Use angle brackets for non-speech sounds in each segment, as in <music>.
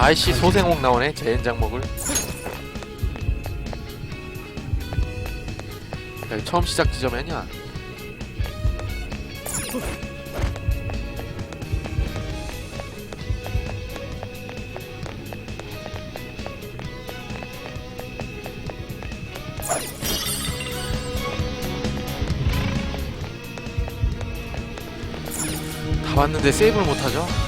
아이씨 소생옥 나오네 제인장 먹을 여기 처음 시작 지점이 아니야 다 왔는데 세이브를 못하죠?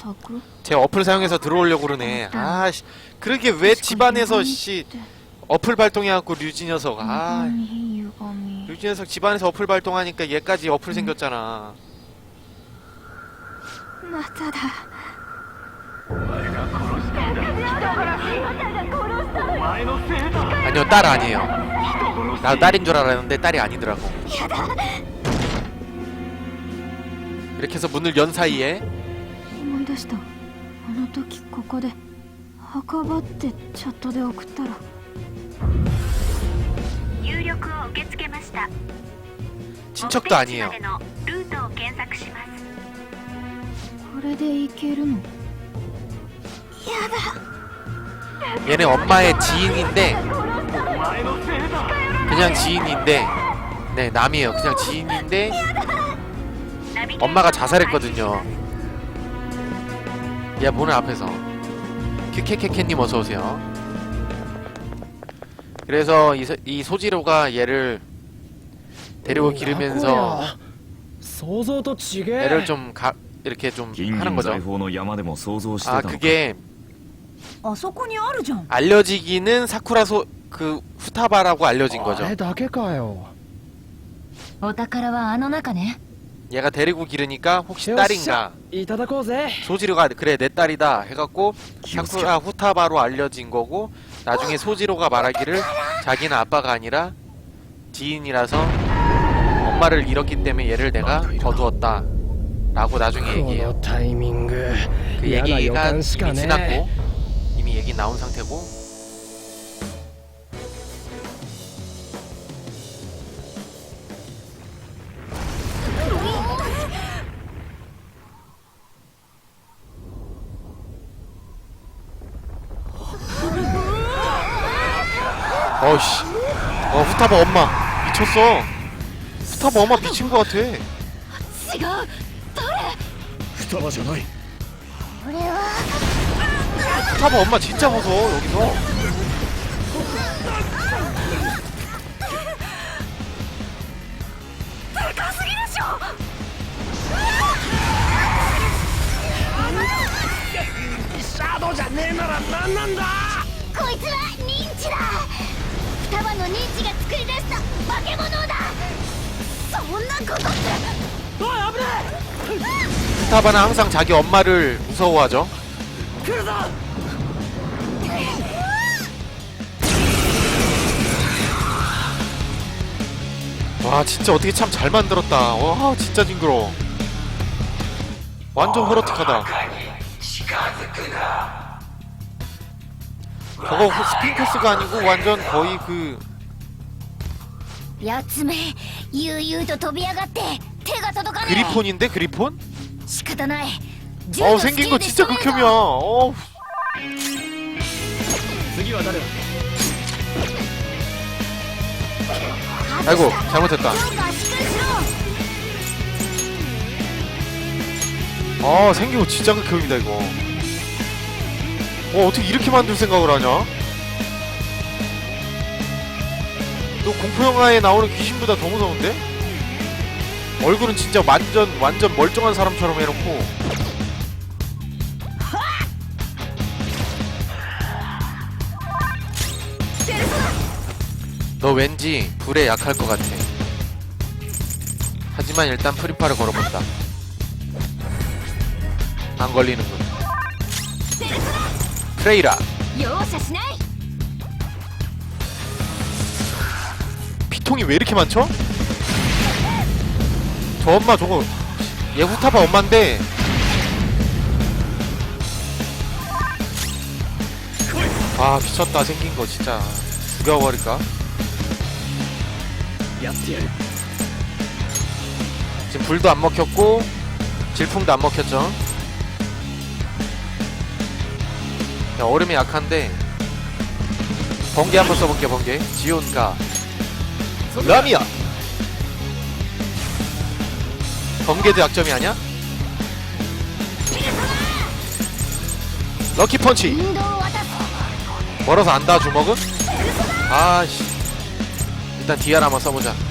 拓 제 어플 사용해서 들어오려고 그러네 아씨 그러게 왜 집안에서 씨 어플 발동해갖고 류지 녀석 아 歪み 류지 녀석 집안에서 어플 발동하니까 얘까지 어플 생겼잖아 まただ 아니요 딸 아니에요 나 딸인 줄 알았는데 딸이 아니더라고 이렇게 해서 문을 연 사이에 思い出 したあの時ここで墓場ってチャットで送ったら入力を受け付けました 친척도 아니에요 目的地までのルートを検索しますこれで行けるの 얘네 엄마의 지인인데 그냥 지인인데 네 남이에요 그냥 지인인데 엄마가 자살했거든요 얘 문을 앞에서 큐케케케님 어서오세요 그래서 이, 소- 이 소지로가 얘를 데리고 기르면서 想像と違え 얘를 좀 가, 이렇게 좀 銀 하는 銀 거죠 財宝の山でも想像してた 아 のか 그게 あそこにあるじゃん 알려지기는 사쿠라 소 그 후타바라고 알려진 あ 거죠 れだけかよお宝はあの中ね 얘가 데리고 기르니까 혹시 딸인가? 소지로가 그래 내 딸이다 해갖고 사쿠라 후타바로 알려진 거고 나중에 소지로가 말하기를 자기는 아빠가 아니라 지인이라서 엄마를 잃었기 때문에 얘를 내가 거두었다 라고 나중에 얘기해요. 그 얘기가 이미 지났고 이미 얘기 나온 상태고 씨 어 후타바 엄마 미쳤어 후타바 엄마 미친 것 같아 違う双葉じゃないこれは 후타바 엄마 진짜 무서워 여기서こいつは認知だ 双葉の認知が作り出した化け物だそんなことって 후타바는 항상 자기 엄마를 무서워하죠. 와 진짜 어떻게 참 잘 만들었다. 와 진짜 징그러. 완전 호러틱하다. 저거 후- 스핑크스가 아니고 완전 거의 그 やつめ悠々と飛び上がって手が届かねえ 그리폰인데 그리폰? 仕方ない 어 생긴 거 진짜 극혐이야. 어 次は誰だ 아이고 잘못했다. ジョーカーしっかりしろ 아 생긴 거 진짜 극혐이다 이거 어, 어떻게 이렇게 만들 생각을 하냐? 너 공포영화에 나오는 귀신보다 더 무서운데? 얼굴은 진짜 완전 완전 멀쩡한 사람처럼 해놓고 너 왠지 불에 약할 것 같아 하지만 일단 프리파를 걸어본다 안 걸리는군 트레이라. 피통이 왜 이렇게 많죠? 저 엄마 저거 얘 후타파 엄마인데. 아 미쳤다 생긴 거 진짜. 죽여버릴까? 지금 불도 안 먹혔고 질풍도 안 먹혔죠? 자, 얼음이 약한데 번개 한번 써볼게요, 번개. 지온가. 라미야! 번개도 약점이 아니야? 럭키 펀치! 멀어서 안다, 주먹은? 아씨. 일단 디아라 한번 써보자.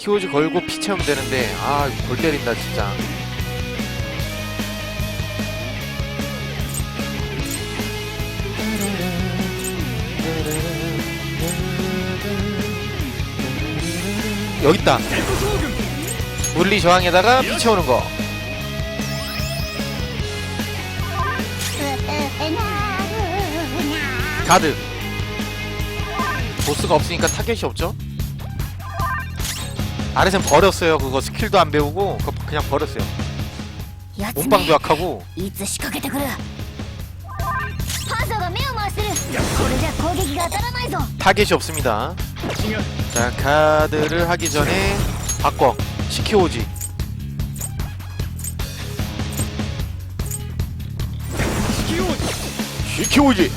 키오지 걸고 피 채우면 되는데 아 골 때린다 진짜 여기 있다. 물리 저항에다가 피 채우는 거. 가드. 보스가 없으니까 타겟이 없죠? 아레센 버렸어요. 그거 스킬도 안 배우고 그거 그냥 버렸어요. やつ 몸빵도 め 약하고 いつ仕掛けてくるパンサーが目を回してるこれじゃ攻撃が当たらないぞ 타겟이 없습니다. 違う 자 카드를 하기 전에 바꿔 시키오지. 시키오지.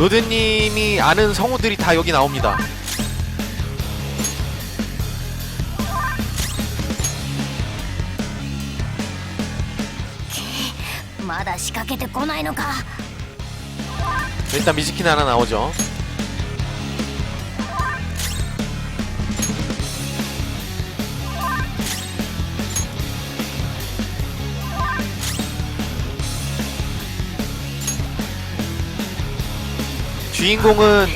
로드님이 아는 성우들이 다 여기 나옵니다. 네, 일단 미즈키는 하나 나오죠. 주인공은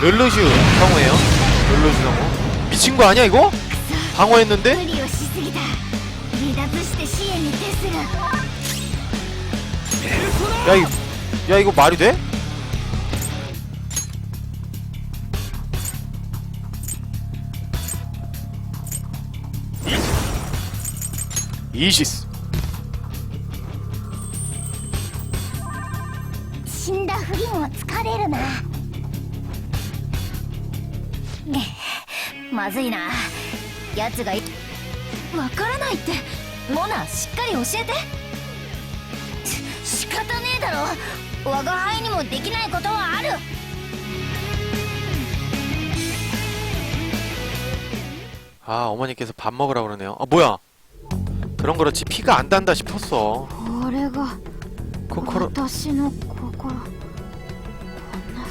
룰루슈 성우예요. 룰루슈 성우. 미친 거 아니야 이거? 방어했는데? 야 이거 야 이거 말이 돼? 이시스 も疲れるなまずいな奴がいわからないってモナしっかり教えて仕方ねえだろ我が輩にもできないことはある 아 어머니께서 밥 먹으라 그러네요 아 뭐야 그런 그렇지 피가 안 단다 싶었어 これが 코코로 私の心こんな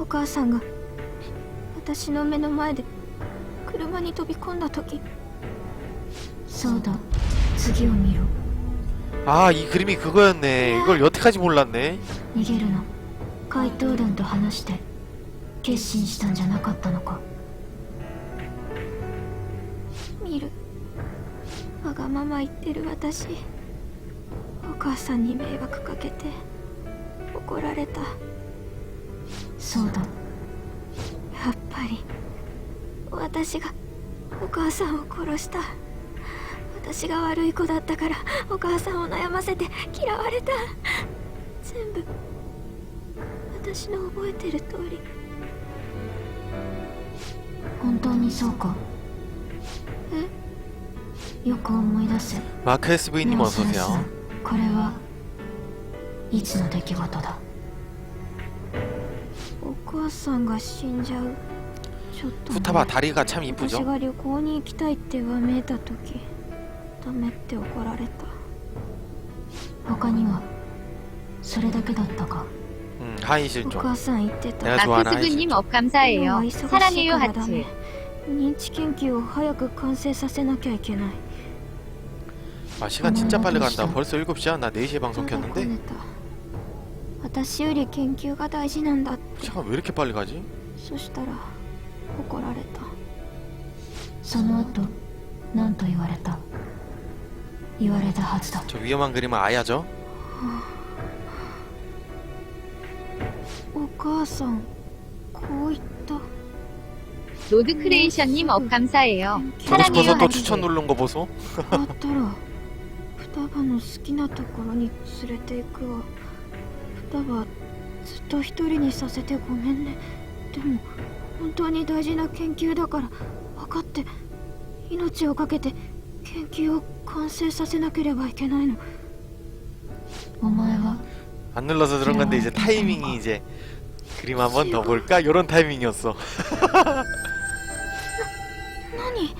お母さんが私の目の前で車に飛び込んだ時そうだ次を見ろ 아 이 그림이 그거였네 이걸 여태까지 몰랐네 逃げるの怪盗団と話して決心したんじゃなかったのか見るわがまま言ってる私お母さんに迷惑かけて怒られた そうだ。やっぱり私がお母さんを殺した。私が悪い子だったからお母さんを悩ませて嫌われた。全部私の覚えてる通り。本当にそうか。え？よく思い出せ。マーク SV にもそうじゃこれはいつの出来事だ？さんが死んじゃうちょっと 후타바 다리가 참 私 이쁘죠? が旅行に行きたいってわめいた時ダメって怒られた他にはそれだけだったか 음 하이 お 실종 母さん言ってた 내가 좋아하는 하이 마크스그님 실종 업 감사해요. 今は忙しい 사랑해요 からダ 하트. メ認知研究を早く完成させなきゃいけない 아 시간 진짜 빨리 간다 벌써 7시야? 나 4시에 방송 まだこ 켰는데 ねた 私より研究が大事なんだって 시간 왜 이렇게 빨리 가지? そしたら怒られたその後何と言われた言われたはずだ 저 위험한 그림은 아야죠? お母さんこう言った 로드 크레이션님 업 감사해요. 보고 싶어서 사랑해요 또 하트. 추천 누른 거 보소? だったら双葉の好きなところに連れて行くわ 双葉ずっと一人にさせてごめんねでも本当に大事な研究だから分かって命を懸けて研究を完成させなければいけないのお前は 안 눌러서 그런 건데 이제 타이밍이 이제 그림 한 번 더 볼까? 요런 타이밍이었어 <laughs> 何笑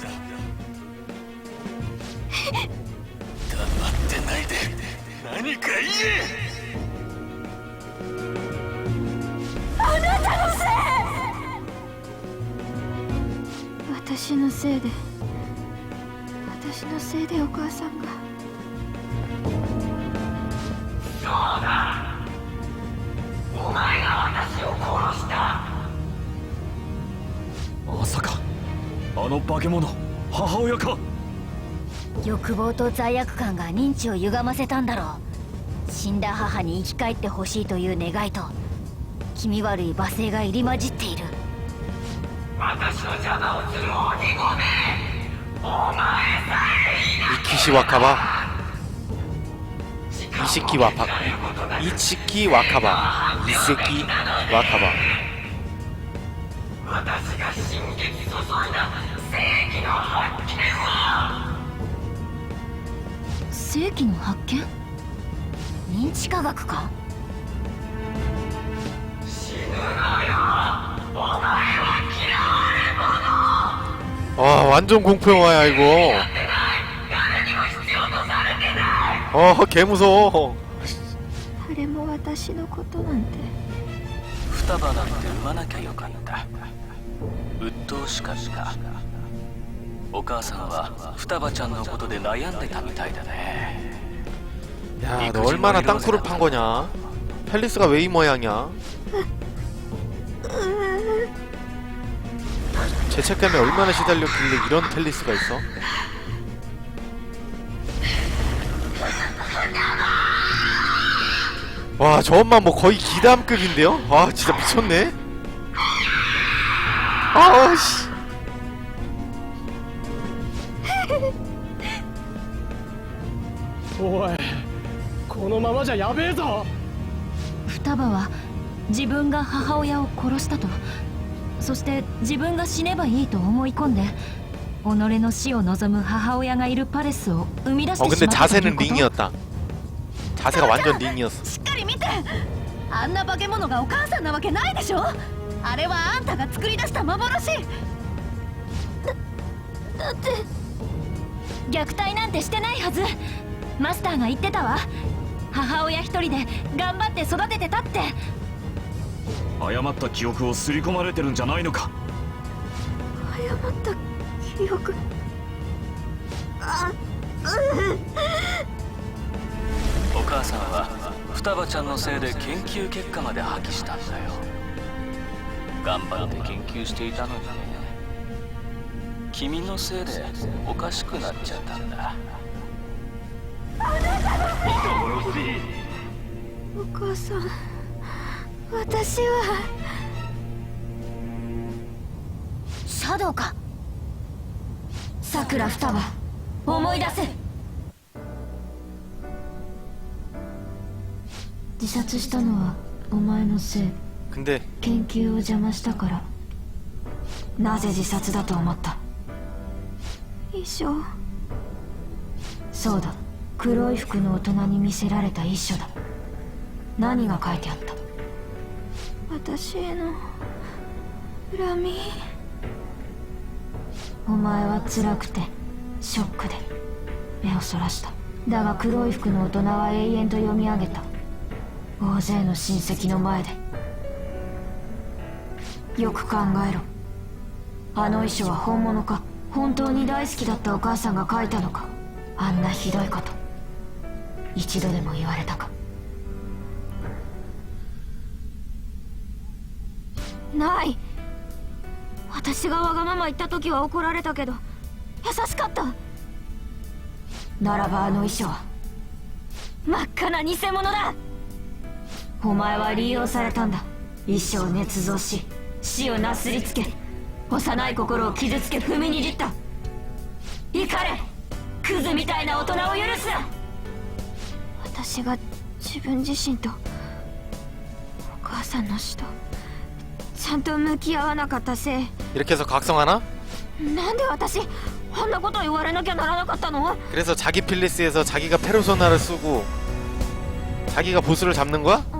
何か言え私のせいで私のせいでお母さんが。そうだ？お前が私を殺した。まさか。あの化け物。母親か。欲望と罪悪感が認知を歪ませたんだろう。死んだ母に生き返ってほしいという願いと気味悪い罵声が入り混じっている。私の邪魔をする鬼ごめんお前さえ生き死若葉錦若葉一木若葉遺跡若葉私が心血注いだ正規の発見？は正規の発見？認知科学か아 완전 공포 영화야 이거 어 개무서워 あれも私のことなんて双葉なんて産まなきゃよかった鬱陶しかったお母さんは双葉ちゃんのことで悩んでたみたいだね 야, 너 얼마나 땅굴을 판 거냐? 펠리스가 왜 이 모양이야? 죄책감에 얼마나 시달렸길래 이런 펠리스가 있어? 와, 저 엄마 뭐 거의 기담급인데요? 아, 진짜 미쳤네? 아우, 씨. <laughs> boy. のままじゃやべえぞ。双葉は自分が母親を殺したと。そして自分が死ねばいいと思い込んで己の死を望む母親がいるパレスを生み出してしまったということ？しっかり見て!あんな化け物がお母さんなわけないでしょ?あれはあんたが作り出した幻!だだって虐待なんてしてないはず。マスターが言ってたわ。母親一人で頑張って育ててたって。誤った記憶を刷り込まれてるんじゃないのか？誤った記憶。お母さんは双葉ちゃんのせいで研究結果まで破棄したんだよ。頑張って研究していたのにね。君のせいでおかしくなっちゃったんだお母さん私は。シャドウか。さくら双葉思い出せ。自殺したのはお前のせい。근데研究を邪魔したから。なぜ自殺だと思った？衣装そうだ黒い服の大人に見せられた遺書だ。何が書いてあった？私への恨み。お前は辛くてショックで目をそらした。だが黒い服の大人は永遠と読み上げた。大勢の親戚の前で。よく考えろ。あの遺書は本物か？本当に大好きだったお母さんが書いたのか？あんなひどいこと一度でも言われたか。ない。私がわがまま言った時は怒られたけど優しかった。ならばあの遺書は真っ赤な偽物だ。お前は利用されたんだ。一生捏造し死をなすりつけ幼い心を傷つけ踏みにじった。怒れ。クズみたいな大人を許すな。私が自分自身とお母さんの死とちゃんと向き合わなかったせい 이렇게 해서 각성하나? なんで私あんなこと言われなきゃならなかったの 그래서 자기 필리스에서 자기가 페르소나를 쓰고 자기가 보스를 잡는 거야? 双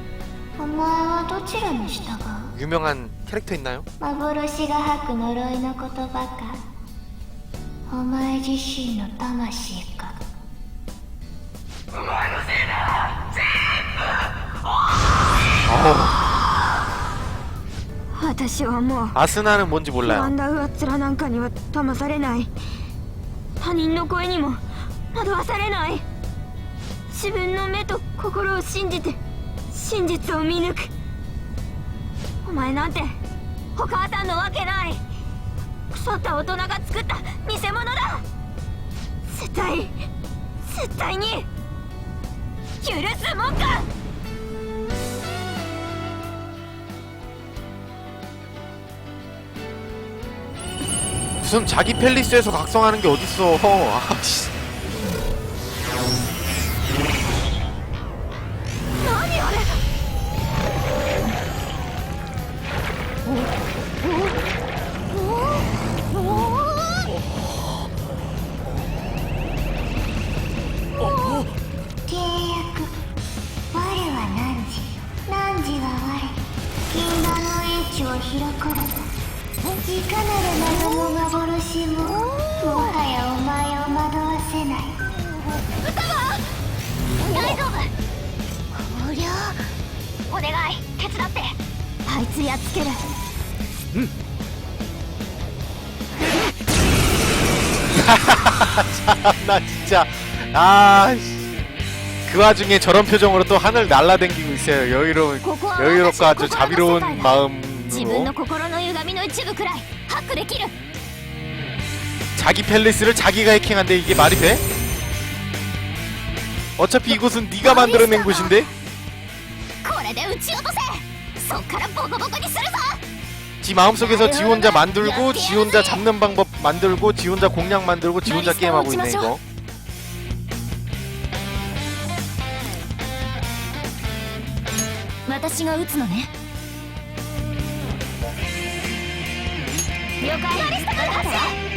はどちらに従う 유명한 캐릭터 있나요? 幻が吐く呪いの言葉かお前自身の魂か私はもう 아스나는 뭔지 不 몰라요 安だ上っ面なんかには騙されない他人の声にも惑わされない自分の目と心を信じて 真実を見抜くお前なんてお母さんのわけない腐った大人が作った偽物だ絶対絶対に許すもんか 무슨 자기 팰리스에서 각성하는 게 어딨어 <laughs> 아씨 Oh, oh, oh. 진짜 아그 와중에 저런 표정으로 또 하늘 날라댕기고 있어요 여유로운 ここは 여유롭고 私 아주 の心の世 자비로운 界だ 마음으로 自分の心の歪みの一部くらいハックできる 자기 팰리스를 자기가 해킹한데 이게 말이 돼? 어차피 이곳은 네가 만들어낸 곳인데 これで撃ち落とせそっからボコボコにするぞ 지 마음속에서 지 혼자 만들고 지 혼자 잡는 방법 만들고 지 혼자 공략 만들고 지 혼자 게임하고 있네 이거 私が撃つのね。了解。